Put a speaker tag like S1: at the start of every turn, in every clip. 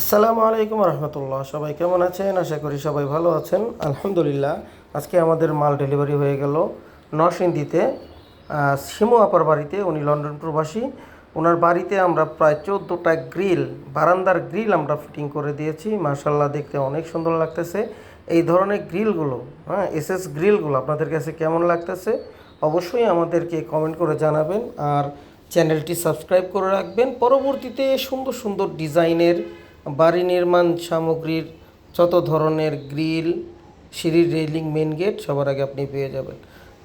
S1: আসসালামু আলাইকুম রহমতুল্লাহ। সবাই কেমন আছেন? আশা করি সবাই ভালো আছেন। আলহামদুলিল্লাহ, আজকে আমাদের মাল ডেলিভারি হয়ে গেল নরসিংদীতে। শিমু আপার বাড়িতে, উনি লন্ডন প্রবাসী। ওনার বাড়িতে আমরা প্রায় চোদ্দোটা গ্রিল, বারান্দার গ্রিল আমরা ফিটিং করে দিয়েছি। মার্শাল্লাহ দেখতে অনেক সুন্দর লাগতেছে। এই ধরনের গ্রিলগুলো হ্যাঁ এস এস গ্রিলগুলো আপনাদের কাছে কেমন লাগতেছে? অবশ্যই আমাদেরকে কমেন্ট করে জানাবেন। আর চ্যানেলটি সাবস্ক্রাইব করে রাখবেন। পরবর্তীতে সুন্দর সুন্দর ডিজাইনের বাড়ি নির্মাণ সামগ্রীর যত ধরনের গ্রিল, সিঁড়ির রেলিং মেন গেট সবার আগে আপনি পেয়ে যাবেন।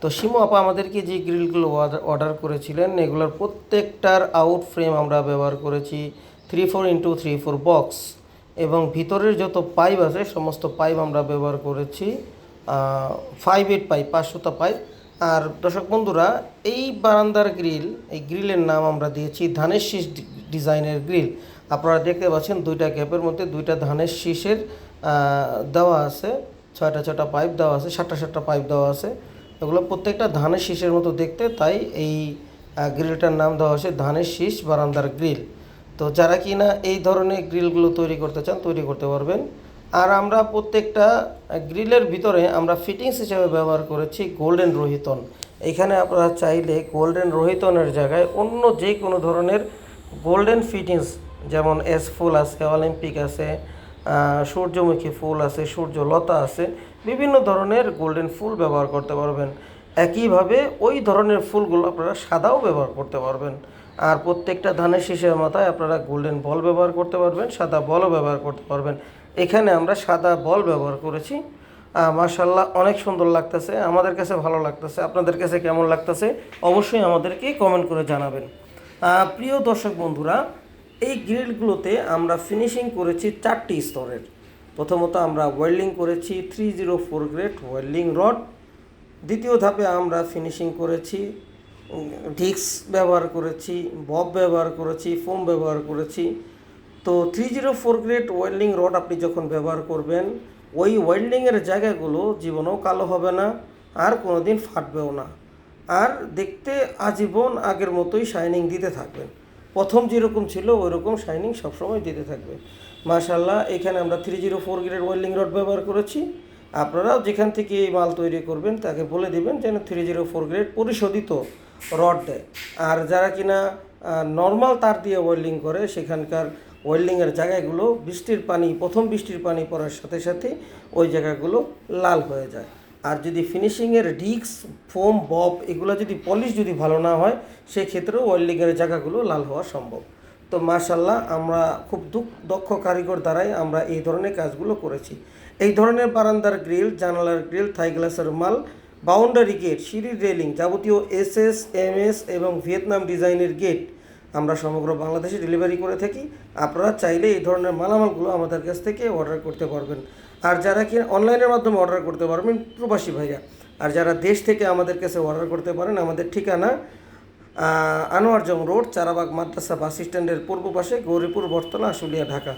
S1: তো সিমু আপা আমাদেরকে যে গ্রিলগুলো অর্ডার করেছিলেন, এগুলোর প্রত্যেকটার আউট ফ্রেম আমরা ব্যবহার করেছি three four into three four box এবং ভিতরের যত পাইপ আছে, সমস্ত পাইপ আমরা ব্যবহার করেছি ফাইভ এইট পাইপ পাঁচশোটা পাইপ আর দর্শক বন্ধুরা, এই বারান্দার গ্রিল, এই গ্রিলের নাম আমরা দিয়েছি ধানের শীষ ডিজাইনের গ্রিল। আপনারা দেখতে পাচ্ছেন দুইটা গ্যাপের মধ্যে দুইটা ধানের শীষের দেওয়া আছে, ছয়টা ছয়টা পাইপ দেওয়া আছে, সাতটা সাতটা পাইপ দেওয়া আছে। এগুলো প্রত্যেকটা ধানের শীষের মতো দেখতে, তাই এই গ্রিলটার নাম দেওয়া হয়েছে ধানের শীষ বারান্দার গ্রিল। তো যারা কিনা এই ধরনের গ্রিলগুলো তৈরি করতে চান, তৈরি করতে পারবেন। আর আমরা প্রত্যেকটা গ্রিলের ভিতরে আমরা ফিটিংস হিসেবে ব্যবহার করেছি গোল্ডেন রোহিতন। এখানে আপনারা চাইলে গোল্ডেন রোহিতনের জায়গায় অন্য যে কোনো ধরনের গোল্ডেন ফিটিংস যেমন এস ফুল আছে অলিম্পিক আছে সূর্যমুখী ফুল আছে, সূর্যলতা আছে, বিভিন্ন ধরনের গোল্ডেন ফুল ব্যবহার করতে পারবেন। একইভাবে ওই ধরনের ফুলগুলো আপনারা সাদাও ব্যবহার করতে পারবেন। আর প্রত্যেকটা ধানের শীষের মাথায় আপনারা গোল্ডেন বল ব্যবহার করতে পারবেন, সাদা বলও ব্যবহার করতে পারবেন। এখানে আমরা সাদা বল ব্যবহার করেছি। মার্শাল্লাহ অনেক সুন্দর লাগতেছে, আমাদের কাছে ভালো লাগতেছে, আপনাদের কাছে কেমন লাগতেছে, অবশ্যই আমাদেরকে কমেন্ট করে জানাবেন। প্রিয় দর্শক বন্ধুরা, এই গ্রিলগুলোতে আমরা ফিনিশিং করেছি চারটি স্তরের। প্রথমত আমরা ওয়েল্ডিং করেছি three zero four grade welding rod দ্বিতীয় ধাপে আমরা ফিনিশিং করেছি ডিক্স ব্যবহার করেছি বব ব্যবহার করেছি ফোম ব্যবহার করেছি। তো three zero four grade welding rod আপনি যখন ব্যবহার করবেন, ওই ওয়েল্ডিংয়ের জায়গাগুলো জীবনেও কালো হবে না, আর কোনো দিন ফাটবেও না। আর দেখতে আজীবন আগের মতোই শাইনিং দিতে থাকবেন। প্রথম যেরকম ছিল ওই রকম শাইনিং সবসময় দিতে থাকবে মাশাল্লাহ এখানে আমরা three zero four grade welding rod ব্যবহার করেছি। আপনারাও যেখান থেকে এই মাল তৈরি করবেন, তাকে বলে দিবেন যেন থ্রি জিরো ফোর গ্রেড পরিশোধিত রড দেয়। আর যারা কিনা নর্মাল তার দিয়ে ওয়েল্ডিং করে, সেখানকার ওয়েল্ডিংয়ের জায়গাগুলো বৃষ্টির পানি, প্রথম বৃষ্টির পানি পড়ার সাথে সাথে ওই জায়গাগুলো লাল হয়ে যায়। আর যদি ফিনিশিংয়ের ডিক্স ফোম বব এগুলো যদি পলিশ যদি ভালো না হয়, সেক্ষেত্রেও ওয়েল্ডিংয়ের জায়গাগুলো লাল হওয়া সম্ভব। তো মাশাল্লাহ আমরা খুব দুঃখ দক্ষ কারিগর দ্বারাই আমরা এই ধরনের কাজগুলো করেছি। এই ধরনের বারান্দার গ্রিল জানালার গ্রিল থাই গ্লাসের মাল বাউন্ডারি গেট সিঁড়ির রেলিং যাবতীয় এস এস এম এস এবং ভিয়েতনাম ডিজাইনের গেট আমরা সমগ্র বাংলাদেশে ডেলিভারি করে থাকি। আপনারা চাইলে এই ধরনের মালামালগুলো আমাদের কাছ থেকে অর্ডার করতে পারবেন। আর যারা কি অনলাইনের মাধ্যমে অর্ডার করতে পারবেন, প্রবাসী ভাইয়া আর যারা দেশ থেকে আমাদের কাছে অর্ডার করতে পারেন, আমাদের ঠিকানা আনোয়ারজং রোড, চারাবাগ মাদ্রাসা বাস স্ট্যান্ডের পূর্ব পাশে গৌরীপুর বর্তলা আশুলিয়া, ঢাকা।